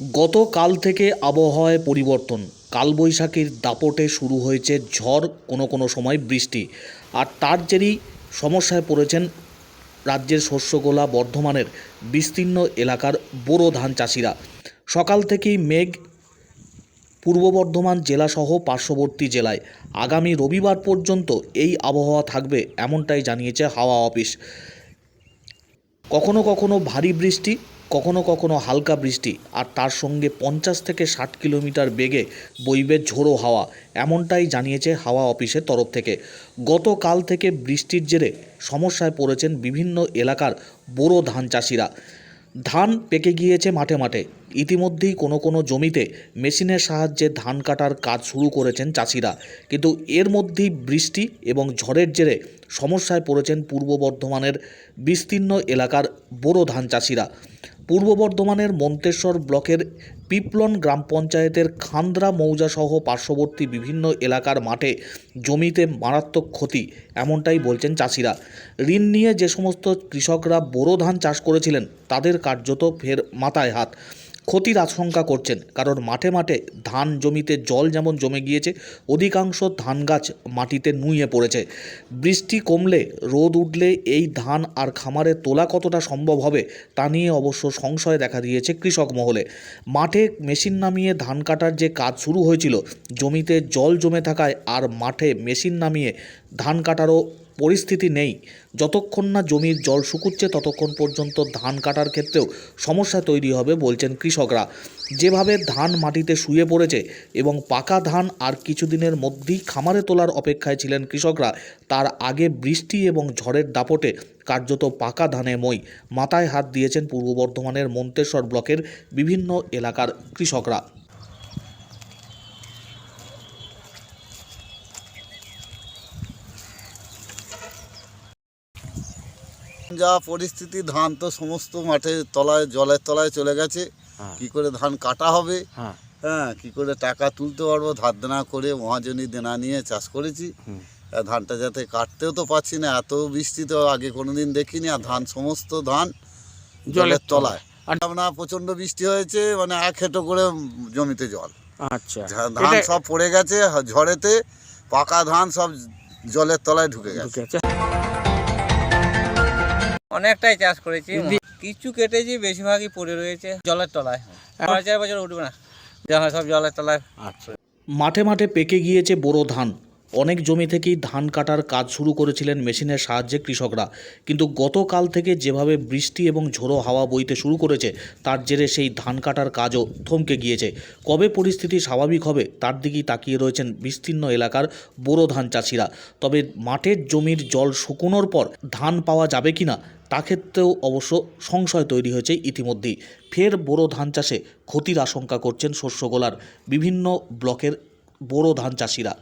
গতকাল থেকে আবহাওয়ায় পরিবর্তন। কালবৈশাখীর দাপটে শুরু হয়েছে ঝড়, কোনো কোনো সময় বৃষ্টি। আর তার জেরেই সমস্যায় পড়েছেন রাজ্যের শস্যগোলা বর্ধমানের বিস্তীর্ণ এলাকার বোরো ধান চাষিরা। সকাল থেকেই মেঘ পূর্ব বর্ধমান জেলাসহ পার্শ্ববর্তী জেলায়। আগামী রবিবার পর্যন্ত এই আবহাওয়া থাকবে এমনটাই জানিয়েছে হাওয়া অফিস। কখনো কখনো ভারী বৃষ্টি কখনো কখনো হালকা বৃষ্টি আর তার সঙ্গে পঞ্চাশ থেকে ষাট কিলোমিটার বেগে বইবে ঝোড়ো হাওয়া, এমনটাই জানিয়েছে হাওয়া অফিসের তরফ থেকে। গতকাল থেকে বৃষ্টির জেরে সমস্যায় পড়েছেন বিভিন্ন এলাকার বোরো ধান চাষিরা। ধান পেকে গিয়েছে মাঠে মাঠে। ইতিমধ্যেই কোনো কোনো জমিতে মেশিনের সাহায্যে ধান কাটার কাজ শুরু করেছেন চাষিরা। কিন্তু এর মধ্যেই বৃষ্টি এবং ঝড়ের জেরে সমস্যায় পড়েছেন পূর্ব বর্ধমানের বিস্তীর্ণ এলাকার বোরো ধান চাষিরা। পূর্ব বর্ধমানের মন্তেশ্বর ব্লকের পিপলন গ্রাম পঞ্চায়েতের খান্দ্রা মৌজাসহ পার্শ্ববর্তী বিভিন্ন এলাকার মাঠে জমিতে মারাত্মক ক্ষতি, এমনটাই বলছেন চাষিরা। ঋণ নিয়ে যে সমস্ত কৃষকরা বোরো ধান চাষ করেছিলেন, তাদের কার্যত ফের মাথায় হাত। ক্ষতির আশঙ্কা করছেন, কারণ মাঠে মাঠে ধান জমিতে জল যেমন জমে গিয়েছে, অধিকাংশ ধান গাছ মাটিতে নুয়ে পড়েছে। বৃষ্টি কমলে রোদ উঠলে এই ধান আর খামারে তোলা কতটা সম্ভব হবে, তা নিয়ে অবশ্য সংশয় দেখা দিয়েছে কৃষক মহলে। মাঠে মেশিন নামিয়ে ধান কাটার যে কাজ শুরু হয়েছিল, জমিতে জল জমে থাকায় আর মাঠে মেশিন নামিয়ে ধান কাটারও পরিস্থিতি নেই। যতক্ষণ না জমির জল শুকুচ্ছে, ততক্ষণ পর্যন্ত ধান কাটার ক্ষেত্রেও সমস্যা তৈরি হবে বলছেন কৃষকরা। যেভাবে ধান মাটিতে শুয়ে পড়েছে এবং পাকা ধান আর কিছুদিনের মধ্যেই খামারে তোলার অপেক্ষায় ছিলেন কৃষকরা, তার আগে বৃষ্টি এবং ঝড়ের দাপটে কার্যত পাকা ধানে মই। মাথায় হাত দিয়েছেন পূর্ব বর্ধমানের মন্তেশ্বর ব্লকের বিভিন্ন এলাকার কৃষকরা। যা পরিস্থিতি ধান তো সমস্ত মাঠে তলায় জলের তলায় চলে গেছে। হ্যাঁ। কি করে ধান কাটা হবে? হ্যাঁ। হ্যাঁ কি করে টাকা তুলতে পারব? ধার দেনা করে মহাজনী দেনা নিয়ে চাষ করেছি। ধানটা যাতে কাটতেও তো পাচ্ছি না এত বৃষ্টি তো আগে কোনোদিন দেখিনি। আর ধান সমস্ত ধান জলের তলায়। আমরা প্রচণ্ড বৃষ্টি হয়েছে মানে এক হেঁটো করে জমিতে জল। আচ্ছা। ধান সব পড়ে গেছে ঝড়েতে পাকা ধান সব জলের তলায় ঢুকে গেছে। অনেকটাই চাষ করেছি। কিছু কেটেছি বেশিরভাগই পড়ে রয়েছে জলের তলায়। চার বছর উঠবে না। যা সব জলের তলায়। আচ্ছা মাঠে মাঠে পেকে গিয়েছে বোরো ধান। অনেক জমি থেকেই ধান কাটার কাজ শুরু করেছিলেন মেশিনের সাহায্যে কৃষকরা। কিন্তু গতকাল থেকে যেভাবে বৃষ্টি এবং ঝোড়ো হাওয়া বইতে শুরু করেছে, তার জেরে সেই ধান কাটার কাজও থমকে গিয়েছে। কবে পরিস্থিতি স্বাভাবিক হবে, তার দিকেই তাকিয়ে রয়েছেন বিস্তীর্ণ এলাকার বোরো ধান চাষিরা। তবে মাঠের জমির জল শুকোনোর পর ধান পাওয়া যাবে কিনা, তা ক্ষেত্রেও অবশ্য সংশয় তৈরি হয়েছে ইতিমধ্যেই। ফের বোরো ধান চাষে ক্ষতির আশঙ্কা করছেন শস্যগোলার বিভিন্ন ব্লকের বোরো ধান চাষিরা।